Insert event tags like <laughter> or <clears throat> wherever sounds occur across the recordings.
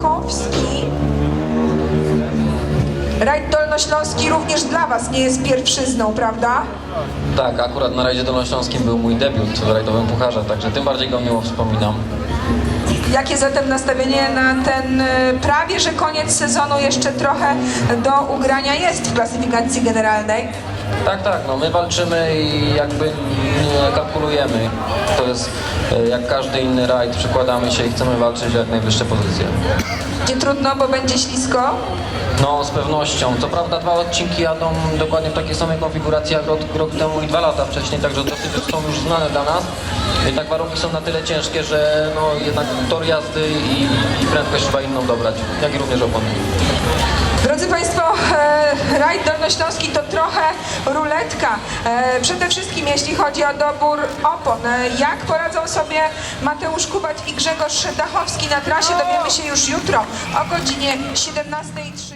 Kowski. Rajd Dolnośląski również dla Was nie jest pierwszyzną, prawda? Tak, akurat na rajdzie dolnośląskim był mój debiut w rajdowym pucharze, także tym bardziej go miło wspominam. Jakie zatem nastawienie na ten y, prawie że koniec sezonu jeszcze trochę do ugrania jest w klasyfikacji generalnej? Tak, tak, no my walczymy i jakby nie kalkulujemy. To jest e, jak każdy inny rajd, przykładamy się i chcemy walczyć o jak najwyższe pozycje. Gdzie trudno, bo będzie ślisko. No z pewnością. Co prawda dwa odcinki jadą dokładnie w takiej samej konfiguracji jak rok, rok temu i dwa lata wcześniej, także dosyć są już znane dla nas. Jednak warunki są na tyle ciężkie, że no jednak tor jazdy i, i prędkość trzeba inną dobrać, jak i również opony. Drodzy Państwo, rajd dolnośląski to trochę ruletka. E, przede wszystkim jeśli chodzi o dobór opon. E, jak poradzą sobie Mateusz Kubacz i Grzegorz Dachowski na trasie dowiemy się już jutro o godzinie 17.30.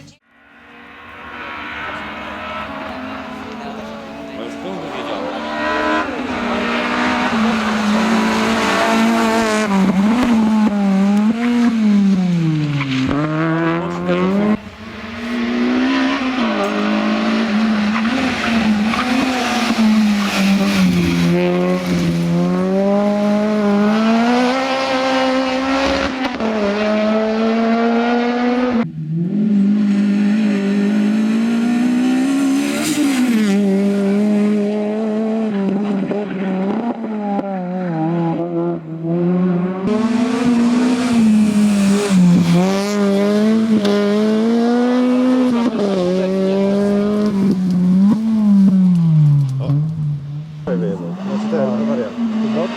Beleza. Nossa, tá, tá variando. Tudo bom?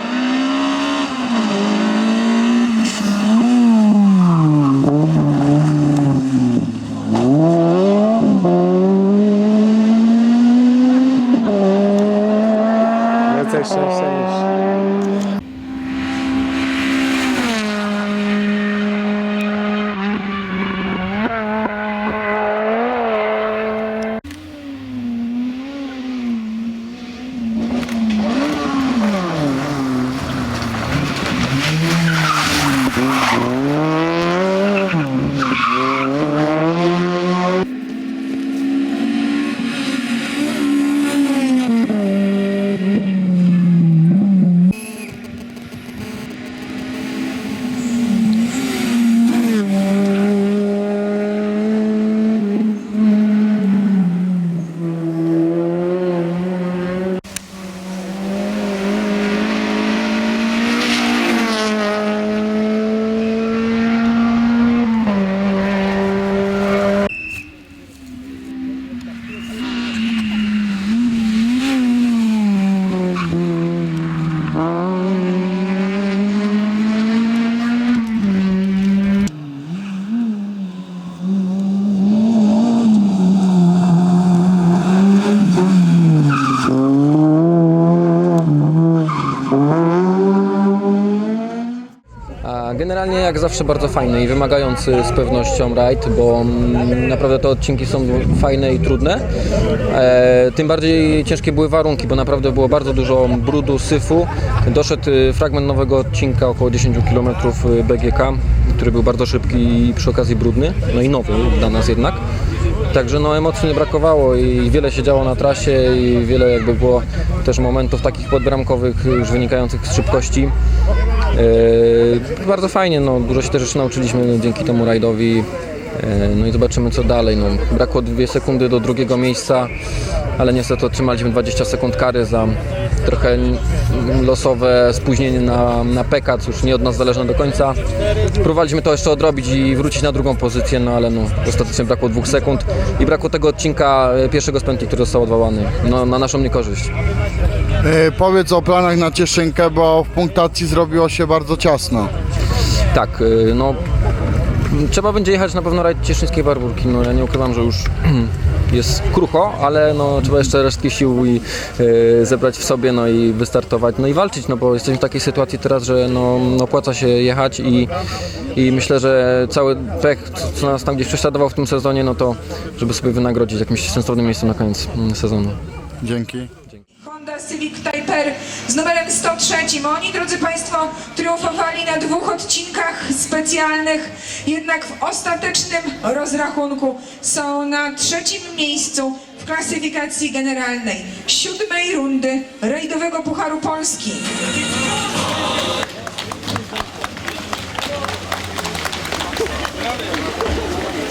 That's. Generalnie jak zawsze bardzo fajny i wymagający z pewnością rajd, bo mm, naprawdę te odcinki są fajne i trudne. E, tym bardziej ciężkie były warunki, bo naprawdę było bardzo dużo brudu, syfu. Doszedł y, fragment nowego odcinka, około 10 km BGK, który był bardzo szybki i przy okazji brudny, no i nowy dla nas jednak. Także no emocji nie brakowało i wiele się działo na trasie i wiele jakby było też momentów takich podbramkowych już wynikających z szybkości. Yy, bardzo fajnie, no, dużo się też nauczyliśmy dzięki temu rajdowi. Yy, No i zobaczymy co dalej. No, brakło dwie sekundy do drugiego miejsca, ale niestety otrzymaliśmy 20 sekund kary za trochę losowe spóźnienie na, na PK, już nie od nas zależne do końca. Próbowaliśmy to jeszcze odrobić i wrócić na drugą pozycję, no ale no, ostatecznie brakło dwóch sekund i brakło tego odcinka e, pierwszego z pętli, który został odwołany, no, na naszą niekorzyść. E, Powiedz o planach na Cieszynkę, bo w punktacji zrobiło się bardzo ciasno. Tak, no trzeba będzie jechać na pewno rajd Cieszyńskiej Barburki. No ja nie ukrywam, że już <clears throat> jest krucho, ale no trzeba jeszcze resztki sił i y, zebrać w sobie, no i wystartować, no i walczyć, no bo jesteśmy w takiej sytuacji teraz, że no, no opłaca się jechać i, i myślę, że cały pech, co nas tam gdzieś prześladował w tym sezonie, no to żeby sobie wynagrodzić jakimś sensownym miejscem na koniec mm, sezonu. Dzięki. Honda Z numerem 103. Oni, drodzy Państwo, triumfowali na dwóch odcinkach specjalnych, jednak w ostatecznym rozrachunku są na trzecim miejscu w klasyfikacji generalnej siódmej rundy rajdowego Pucharu Polski.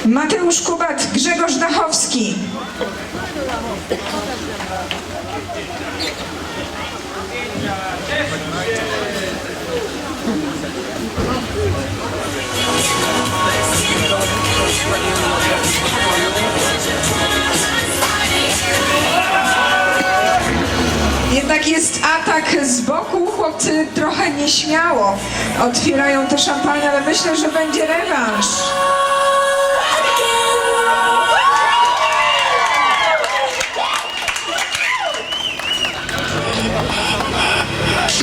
Mateusz Kubat, Grzegorz Dachowski. Jednak jest atak z boku, chłopcy trochę nieśmiało otwierają te szampanie, ale myślę, że będzie rewanż.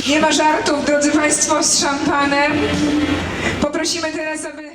Nie ma żartów, drodzy Państwo, z szampanem. Poprosimy teraz, aby...